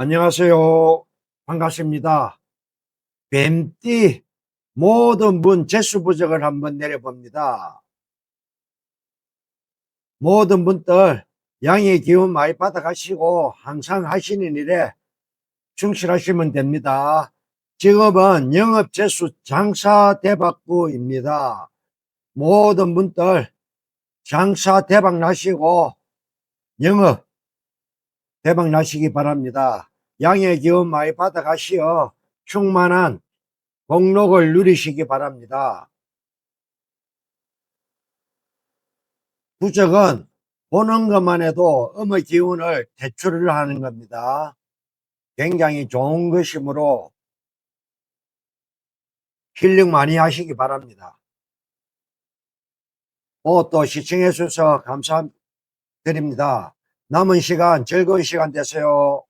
안녕하세요. 반갑습니다. 뱀띠 모든 분 재수 부적을 한번 내려봅니다. 모든 분들 양의 기운 많이 받아가시고 항상 하시는 일에 충실하시면 됩니다. 직업은 영업 재수 장사 대박구입니다. 모든 분들 장사 대박 나시고 영업 대박 나시기 바랍니다. 양의 기운 많이 받아가시어 충만한 복록을 누리시기 바랍니다. 부적은 보는 것만 해도 음의 기운을 대출을 하는 겁니다. 굉장히 좋은 것이므로 힐링 많이 하시기 바랍니다. 어, 또 시청해 주셔서 감사드립니다. 남은 시간 즐거운 시간 되세요.